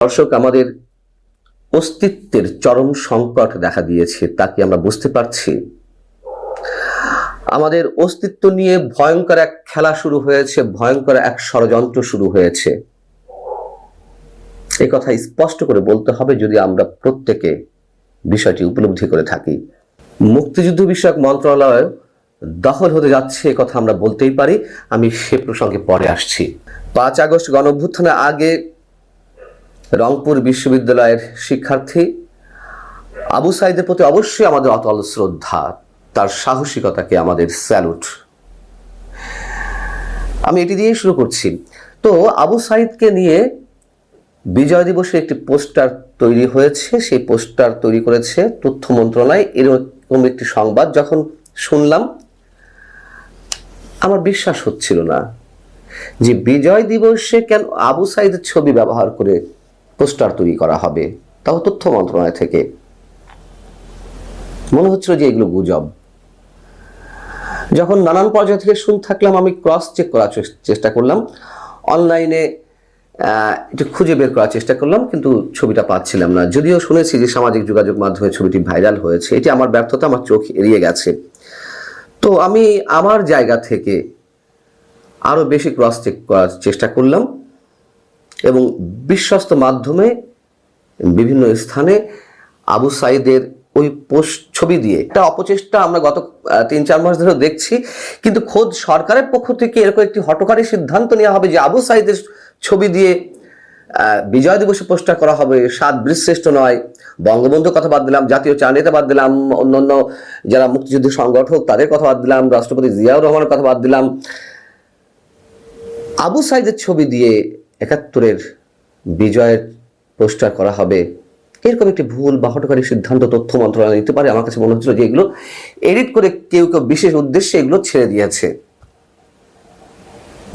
দর্শক, আমাদের অস্তিত্বের চরম সংকট দেখা দিয়েছে, তা কি আমরা বুঝতে পারছি? আমাদের অস্তিত্ব নিয়ে ভয়ঙ্কর এক খেলা শুরু হয়েছে, ভয়ঙ্কর এক ষড়যন্ত্র শুরু হয়েছে। এই কথা স্পষ্ট করে বলতে হবে যদি আমরা প্রত্যেকে বিষয়টি উপলব্ধি করে থাকি। মুক্তিযুদ্ধ বিষয়ক মন্ত্রণালয় দখল হতে যাচ্ছে, এ কথা আমরা বলতেই পারি। আমি সে প্রসঙ্গে পরে আসছি। পাঁচ আগস্ট গণ অভ্যুত্থানের আগে রংপুর বিশ্ববিদ্যালয়ের শিক্ষার্থী আবু সাইদের প্রতি অবশ্যই আমাদের অতল শ্রদ্ধা, তার সাহসিকতাকে আমাদের স্যালুট। আমি এটি দিয়েই শুরু করছি। তো আবু সাইদকে নিয়ে বিজয় দিবসে একটি পোস্টার তৈরি হয়েছে। সেই পোস্টার তৈরি করেছে তথ্য মন্ত্রণালয়। এরকম একটি সংবাদ যখন শুনলাম, আমার বিশ্বাস হচ্ছিল না যে বিজয় দিবসে কেন আবু সাইদের ছবি ব্যবহার করে পোস্টার তৈরি করা হবে, তাও তথ্য মন্ত্রণালয় থেকে। মনে হচ্ছিল যে এগুলো গুজব। যখন নানান পর্যায় থেকে শুন থাকলাম, আমি ক্রস চেক করার চেষ্টা করলাম। অনলাইনে একটু খুঁজে বের করার চেষ্টা করলাম, কিন্তু ছবিটা পাচ্ছিলাম না। যদিও শুনেছি যে সামাজিক যোগাযোগ মাধ্যমে ছবিটি ভাইরাল হয়েছে, এটি আমার ব্যর্থতা, আমার চোখ এড়িয়ে গেছে। তো আমি আমার জায়গা থেকে আরও বেশি ক্রস চেক করার চেষ্টা করলাম। এবং বিশ্বস্ত মাধ্যমে বিভিন্ন স্থানে আবু সাইদের ওই পোস্ট ছবি দিয়ে একটা অপচেষ্টা আমরা গত তিন চার মাস ধরে দেখছি। কিন্তু খোদ সরকারের পক্ষ থেকে এরকম একটি হটকারী সিদ্ধান্ত নেওয়া হবে যে আবু সাইদের ছবি দিয়ে বিজয় দিবসে পোস্টার করা হবে। সাত বীরশ্রেষ্ঠ নয়। বঙ্গবন্ধুর কথা বাদ দিলাম, জাতীয় চা নেতা বাদ দিলাম, অন্যান্য যারা মুক্তিযুদ্ধের সংগঠক তাদের কথা বাদ দিলাম, রাষ্ট্রপতি জিয়াউর রহমানের কথা বাদ দিলাম। আবু সাইদের ছবি দিয়ে একাত্তরের বিজয়ের পোস্টার করা হবে। এরকম একটি ভুল বা হটকারী সিদ্ধান্ত তথ্য মন্ত্রণালয় নিতে পারে। আমার কাছে মনে হচ্ছিল যে এগুলো এডিট করে কেউ কেউ বিশেষ উদ্দেশ্যে এগুলো ছেড়ে দিয়েছে।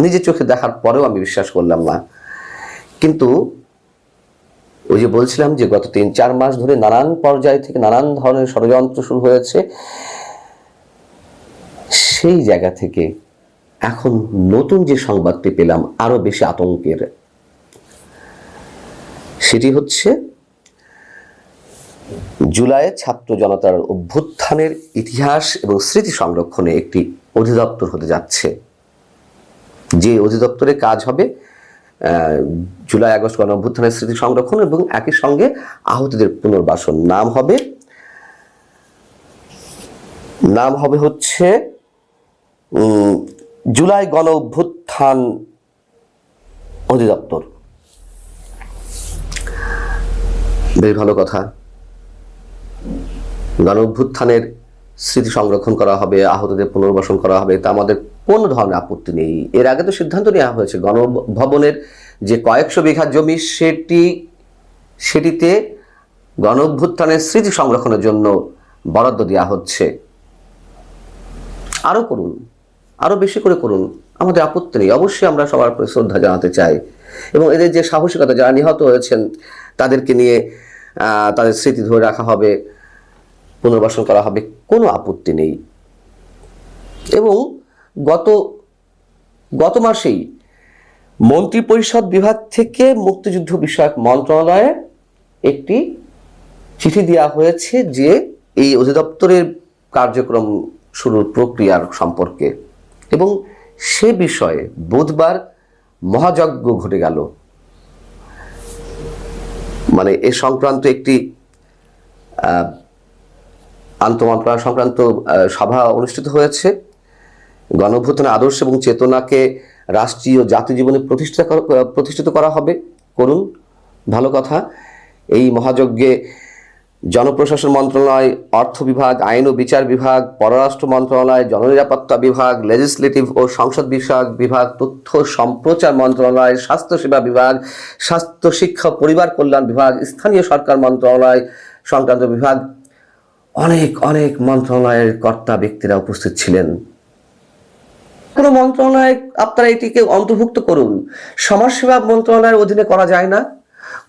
নিজের চোখে দেখার পরেও আমি বিশ্বাস করলাম না। কিন্তু ওই যে বলছিলাম যে গত তিন চার মাস ধরে নানান পর্যায় থেকে নানান ধরনের ষড়যন্ত্র শুরু হয়েছে। সেই জায়গা থেকে এখন নতুন যে সংবাদটি পেলাম আরও বেশি আতঙ্কের। সেটি হচ্ছে, জুলাইয়ে ছাত্র জনতার অভ্যুত্থানের ইতিহাস এবং স্মৃতি সংরক্ষণে একটি অধিদপ্তর হতে যাচ্ছে। যে অধিদপ্তরে কাজ হবে জুলাই আগস্ট গণ অভ্যুত্থানের স্মৃতি সংরক্ষণ এবং একই সঙ্গে আহতদের পুনর্বাসন নাম হবে। নাম হবে হচ্ছে জুলাই গণ অভ্যুত্থান অধিদপ্তর। বেশ ভালো কথা। গণ অভ্যুত্থানের স্মৃতি সংরক্ষণ করা হবে, আহতদের পুনর্বাসন করা হবে, তা আমাদের কোনো ধরনের আপত্তি নেই। এর আগে তো সিদ্ধান্ত নেওয়া হয়েছে গণভবনের যে কয়েকশো বিঘা জমি সেটি, সেটিতে গণ অভ্যুত্থানের স্মৃতি সংরক্ষণের জন্য বরাদ্দ দেওয়া হচ্ছে। আরও করুন। আরও বেশি করে করুন। আমাদের আপত্তি নেই। অবশ্যই আমরা সবার প্রতি শ্রদ্ধা জানাতে চাই। এবং এদের যে সাহসিকতা, যারা নিহত হয়েছেন, তাদেরকে নিয়ে তাদের স্মৃতি ধরে রাখা হবে, পুনর্বাসন করা হবে, কোনো আপত্তি নেই। এবং গত গত মাসেই মন্ত্রিপরিষদ বিভাগ থেকে মুক্তিযুদ্ধ বিষয়ক মন্ত্রণালয়ে একটি চিঠি দেওয়া হয়েছে যে এই অধিদপ্তরের কার্যক্রম শুরুর প্রক্রিয়ার সম্পর্কে। এবং সে বিষয়ে বুধবার মহাযজ্ঞ ঘটে গেল। মানে এ সংক্রান্ত একটি আহ, আন্তমন্ত্রণালয় সংক্রান্ত সভা অনুষ্ঠিত হয়েছে। গণভূতনের আদর্শ এবং চেতনাকে রাষ্ট্রীয় জাতীয় জীবনে প্রতিষ্ঠা প্রতিষ্ঠিত করা হবে। করুন ভালো কথা। এই মহাযজ্ঞে জনপ্রশাসন মন্ত্রণালয়, অর্থ বিভাগ, আইন ও বিচার বিভাগ, পররাষ্ট্র মন্ত্রণালয়, জননিরাপত্তা বিভাগ লেজিসলেটিভ ও সংসদ বিষয়ক বিভাগ, তথ্য সম্প্রচার মন্ত্রণালয় স্বাস্থ্যসেবা বিভাগ, স্বাস্থ্য শিক্ষা পরিবার কল্যাণ বিভাগ, স্থানীয় সরকার মন্ত্রণালয় সংক্রান্ত বিভাগ। অনেক অনেক মন্ত্রণালয়ের কর্তা ব্যক্তিরা উপস্থিত ছিলেন। কোনো মন্ত্রণালয় আপনারা এটিকে অন্তর্ভুক্ত করুন। সমাজসেবা মন্ত্রণালয়ের অধীনে করা যায় না।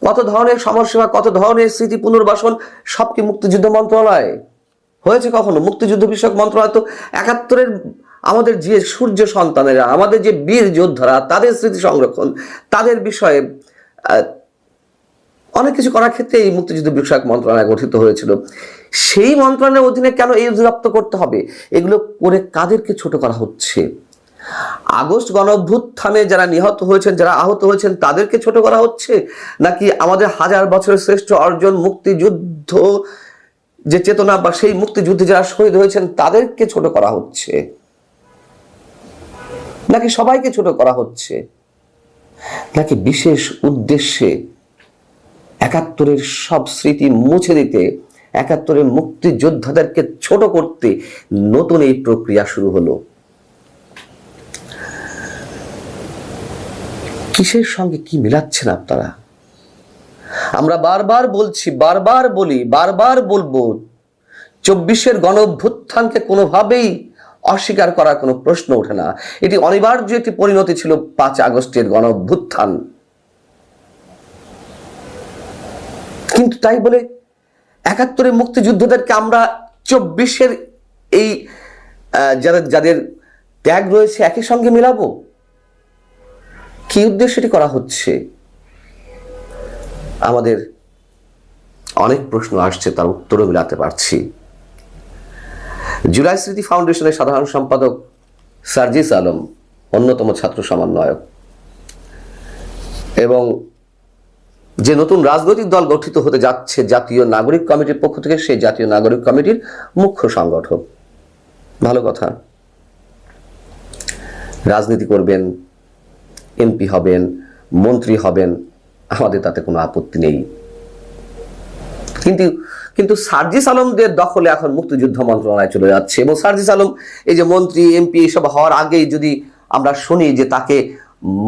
কত ধরনের সমাজসেবা কত ধরনের স্মৃতি পুনর্বাসন, সব কি মুক্তিযুদ্ধ মন্ত্রণালয়? হয়েছে কখনো? মুক্তিযুদ্ধ বিষয়ক মন্ত্রণালয় তো একাত্তরের আমাদের যে সূর্য সন্তানেরা, আমাদের যে বীর যোদ্ধারা, তাদের স্মৃতি সংরক্ষণ, তাদের বিষয়ে অনেক কিছু করার ক্ষেত্রে এই মুক্তিযুদ্ধ বিষয়ক মন্ত্রণালয় গঠিত হয়েছিল। সেই মন্ত্রণালয়ের অধীনে কেন এই অধিদপ্তর করতে হবে? এগুলো করে কাদেরকে ছোট করা হচ্ছে? আগস্ট গণ অভ্যুত্থানে যারা নিহত হয়েছেন, যারা আহত হয়েছেন, তাদেরকে ছোট করা হচ্ছে? নাকি আমাদের হাজার বছরের শ্রেষ্ঠ অর্জন, মুক্তিযুদ্ধ যে চেতনা বা সেই মুক্তিযুদ্ধে যারা শহীদ হয়েছেন, তাদেরকে ছোট করা হচ্ছে? নাকি সবাইকে ছোট করা হচ্ছে? নাকি বিশেষ উদ্দেশ্যে একাত্তরের সব স্মৃতি মুছে দিতে, একাত্তরের মুক্তিযোদ্ধাদেরকে ছোট করতে নতুন এই প্রক্রিয়া শুরু হলো? কিসের সঙ্গে কি মিলাচ্ছেন আপনারা? আমরা বারবার বলছি, বারবার বলি, বারবার বলব, চব্বিশের গণ অভ্যুত্থানকে কোনোভাবেই অস্বীকার করার কোনো প্রশ্ন ওঠে না। এটি অনিবার্য একটি পরিণতি ছিল পাঁচ আগস্টের গণ অভ্যুত্থান কিন্তু তাই বলে একাত্তরের মুক্তিযুদ্ধদেরকে আমরা চব্বিশের এই যাদের যাদের ত্যাগ রয়েছে, একই সঙ্গে মিলাবো? কি উদ্দেশ্যটি করা হচ্ছে? আমাদের অনেক প্রশ্ন আসছে, তার উত্তরও মিলাতে পারছি। জুলাই স্মৃতি ফাউন্ডেশনের সাধারণ সম্পাদক সার্জিস আলম, অন্যতম ছাত্র সমন্বয়ক, এবং যে নতুন রাজনৈতিক দল গঠিত হতে যাচ্ছে জাতীয় নাগরিক কমিটির পক্ষ থেকে, সেই জাতীয় নাগরিক কমিটির মুখ্য সংগঠক। ভালো কথা। রাজনীতি করবেন এমপি হবেন, মন্ত্রী হবেন, আমাদের তাতে কোনো আপত্তি নেই। কিন্তু কিন্তু সার্জিস আলমদের দখলে এখন মুক্তিযুদ্ধ মন্ত্রণালয় চলে যাচ্ছে এবং সার্জিস আলম, এই যে মন্ত্রী, এমপি এসব হওয়ার আগেই যদি আমরা শুনি যে তাকে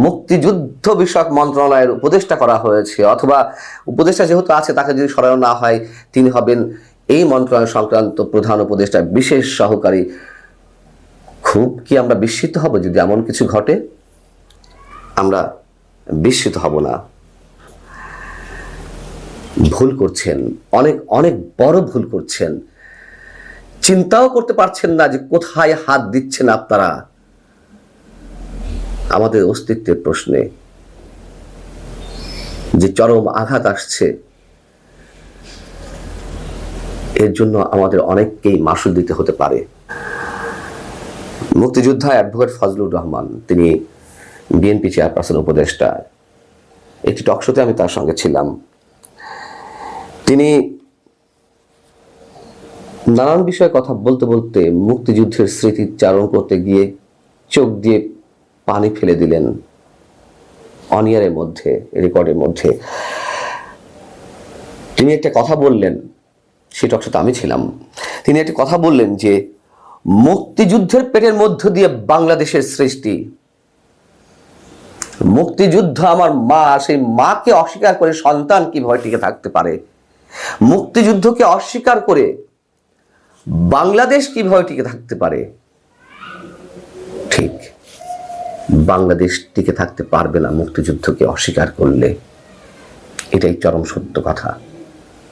মুক্তিযুদ্ধ বিষয়ক মন্ত্রণালয়ের উপদেষ্টা করা হয়েছে, অথবা উপদেষ্টা যেহেতু আছে, তাকে যদি সরানো না হয়, তিনি হবেন এই মন্ত্রণালয় সংক্রান্ত প্রধান উপদেষ্টা বিশেষ সহকারী। খুব কি আমরা বিস্মিত হব যদি এমন কিছু ঘটে? আমরা বিস্মিত হব না। ভুল করছেন, অনেক অনেক বড় ভুল করছেন। চিন্তাও করতে পারছেন না যে কোথায় হাত দিচ্ছেন আপনারা। আমাদের অস্তিত্বের প্রশ্নে যে চরম আঘাত আসছে, এর জন্য আমাদের অনেককেই মাসুল দিতে হতে পারে। মুক্তিযোদ্ধা অ্যাডভোকেট ফজলুর রহমান, তিনি বিএনপি চেয়ারপারসন উপদেষ্টা। একটি টকশোতে আমি তার সঙ্গে ছিলাম। তিনি নানান বিষয়ে কথা বলতে বলতে মুক্তিযুদ্ধের স্মৃতি চারণ করতে গিয়ে চোখ দিয়ে পানি ফেলে দিলেন। অনিয়ারের মধ্যে, রেকর্ডের মধ্যে। তিনি একটা কথা বললেন সেই টকশোতে আমি ছিলাম। তিনি একটি কথা বললেন যে, মুক্তিযুদ্ধের পেটের মধ্য দিয়ে বাংলাদেশের সৃষ্টি মুক্তিযুদ্ধ আমার মা, সেই মাকে অস্বীকার করে সন্তান কীভাবে টিকে থাকতে পারে? মুক্তিযুদ্ধকে অস্বীকার করে বাংলাদেশ কীভাবে টিকে থাকতে পারে? ঠিক, বাংলাদেশ টিকে থাকতে পারবে না মুক্তিযুদ্ধকে অস্বীকার করলে। এটাই চরম সত্য কথা।